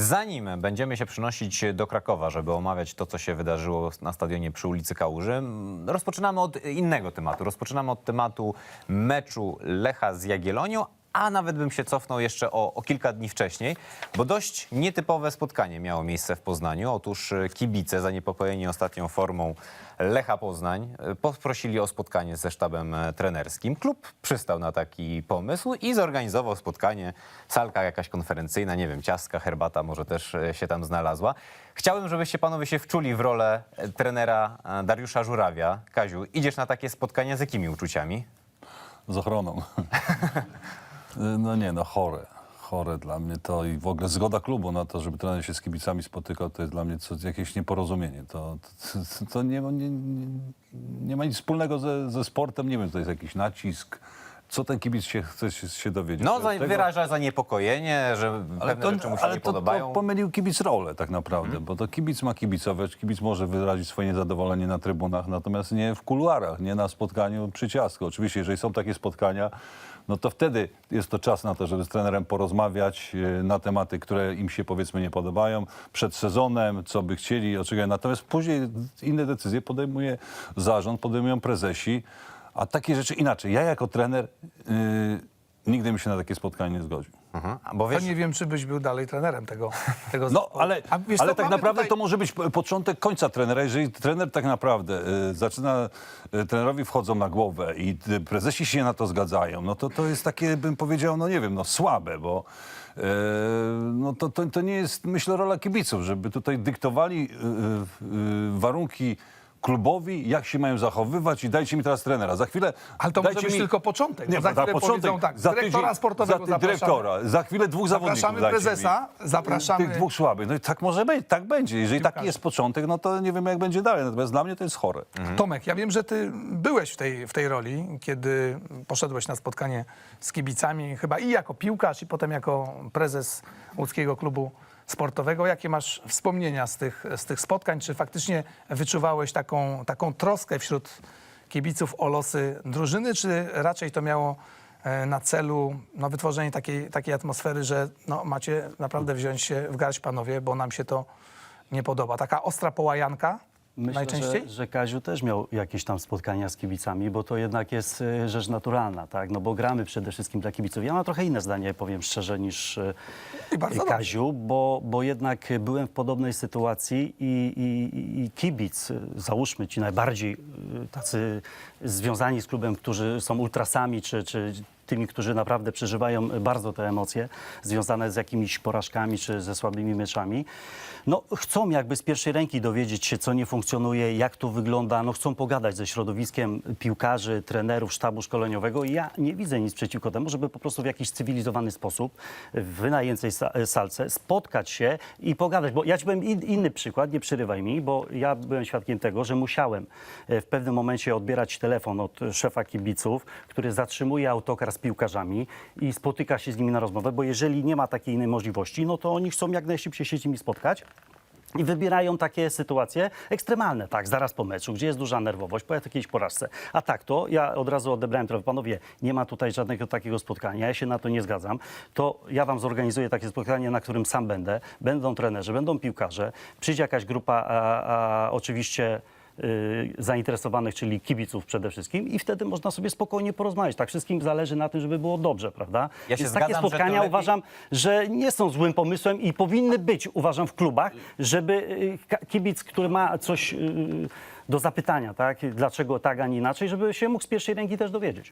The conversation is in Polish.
Zanim będziemy się przynosić do Krakowa, żeby omawiać to, co się wydarzyło na stadionie przy ulicy Kałuży, rozpoczynamy od innego tematu. Rozpoczynamy od tematu meczu Lecha z Jagiellonią, a nawet bym się cofnął jeszcze o, o kilka dni wcześniej, bo dość nietypowe spotkanie miało miejsce w Poznaniu. Otóż e, kibice zaniepokojeni ostatnią formą Lecha Poznań e, poprosili o spotkanie ze sztabem e, trenerskim. Klub przystał na taki pomysł i zorganizował spotkanie. Salka jakaś konferencyjna, nie wiem, ciastka, herbata może też się tam znalazła. Chciałbym, żebyście panowie się wczuli w rolę trenera Dariusza Żurawia. Kaziu, idziesz na takie spotkanie z jakimi uczuciami? Z ochroną. no nie, no chore. Chore dla mnie to i w ogóle zgoda klubu na to, żeby trener się z kibicami spotykał, to jest dla mnie coś, jakieś nieporozumienie. To, to, to nie, nie, nie, nie ma nic wspólnego ze, ze sportem. Nie wiem, to jest jakiś nacisk. Co ten kibic się chce się, się dowiedzieć? No, za, tego- wyraża zaniepokojenie, że pewne rzeczy mu się ale nie to, podobają. To pomylił kibic rolę tak naprawdę, Mhm. bo to kibic ma kibicować, kibic może wyrazić swoje niezadowolenie na trybunach, natomiast nie w kuluarach, nie na spotkaniu przy ciastku. Oczywiście, jeżeli są takie spotkania, no to wtedy jest to czas na to, żeby z trenerem porozmawiać e, na tematy, które im się powiedzmy nie podobają, przed sezonem, co by chcieli, oczywiście. Natomiast później inne decyzje podejmuje zarząd, podejmują prezesi, a takie rzeczy inaczej. Ja jako trener yy, nigdy bym się na takie spotkanie nie zgodził. Mhm. Bo Ja wiesz, nie wiem, czy byś był dalej trenerem tego, tego No, ale, A wiesz ale tak naprawdę tutaj- to może być po- początek końca trenera. Jeżeli trener tak naprawdę y, zaczyna, y, trenerowi wchodzą na głowę i y, prezesi się na to zgadzają, no to to jest takie, bym powiedział, no nie wiem, no słabe, bo y, no to, to, to nie jest, myślę, rola kibiców, żeby tutaj dyktowali y, y, y, warunki klubowi, jak się mają zachowywać i dajcie mi teraz trenera. Za chwilę Ale to może dajcie być mi... tylko początek, bo Nie, za chwilę początek, powiedzą tak, za dyrektora tydzień, sportowego za ty- zapraszamy. dyrektora, za chwilę dwóch zawodników Zapraszamy dajcie mi. prezesa, zapraszamy- Tych dwóch słabych. No i tak może być, tak będzie. Jeżeli taki jest początek, no to nie wiem jak będzie dalej. Natomiast dla mnie to jest chore. Tomek, ja wiem, że ty byłeś w tej, w tej roli, kiedy poszedłeś na spotkanie z kibicami, chyba i jako piłkarz, i potem jako prezes łódzkiego klubu sportowego. Jakie masz wspomnienia z tych, z tych spotkań? Czy faktycznie wyczuwałeś taką, taką troskę wśród kibiców o losy drużyny, czy raczej to miało e, na celu no, wytworzenie takiej, takiej atmosfery, że no, macie naprawdę wziąć się w garść panowie, bo nam się to nie podoba. Taka ostra połajanka Myślę, najczęściej? Że, że Kaziu też miał jakieś tam spotkania z kibicami, bo to jednak jest e, rzecz naturalna, tak? No bo gramy przede wszystkim dla kibiców. Ja mam trochę inne zdanie, powiem szczerze, niż e, I bardzo dobrze. Kaziu, bo, bo jednak byłem w podobnej sytuacji i, i, i kibic, e, załóżmy ci najbardziej e, tacy związani z klubem, którzy są ultrasami, czy, czy tymi, którzy naprawdę przeżywają bardzo te emocje związane z jakimiś porażkami czy ze słabymi meczami, no chcą jakby z pierwszej ręki dowiedzieć się, co nie funkcjonuje, jak to wygląda, no chcą pogadać ze środowiskiem piłkarzy, trenerów, sztabu szkoleniowego i ja nie widzę nic przeciwko temu, żeby po prostu w jakiś cywilizowany sposób w wynajęcej sa- salce spotkać się i pogadać, bo ja ci powiem in, inny przykład, nie przerywaj mi, bo ja byłem świadkiem tego, że musiałem e, w pewnym momencie odbierać telefon od szefa kibiców, który zatrzymuje autokar z piłkarzami i spotyka się z nimi na rozmowę, bo jeżeli nie ma takiej innej możliwości, no to oni chcą jak najszybciej się z nimi spotkać. I wybierają takie sytuacje ekstremalne, tak, zaraz po meczu, gdzie jest duża nerwowość, po jakiejś porażce. A tak to, ja od razu odebrałem telefon, panowie, nie ma tutaj żadnego takiego spotkania, ja się na to nie zgadzam, to ja wam zorganizuję takie spotkanie, na którym sam będę, będą trenerzy, będą piłkarze, przyjdzie jakaś grupa, a, a oczywiście zainteresowanych, czyli kibiców przede wszystkim i wtedy można sobie spokojnie porozmawiać. Tak, wszystkim zależy na tym, żeby było dobrze, prawda? Ja się Więc takie zgadzam, że to spotkania lepiej- uważam, że nie są złym pomysłem i powinny być, uważam, w klubach, żeby y, ka- kibic, który ma coś y, do zapytania, tak? Dlaczego tak, a nie inaczej, żeby się mógł z pierwszej ręki też dowiedzieć.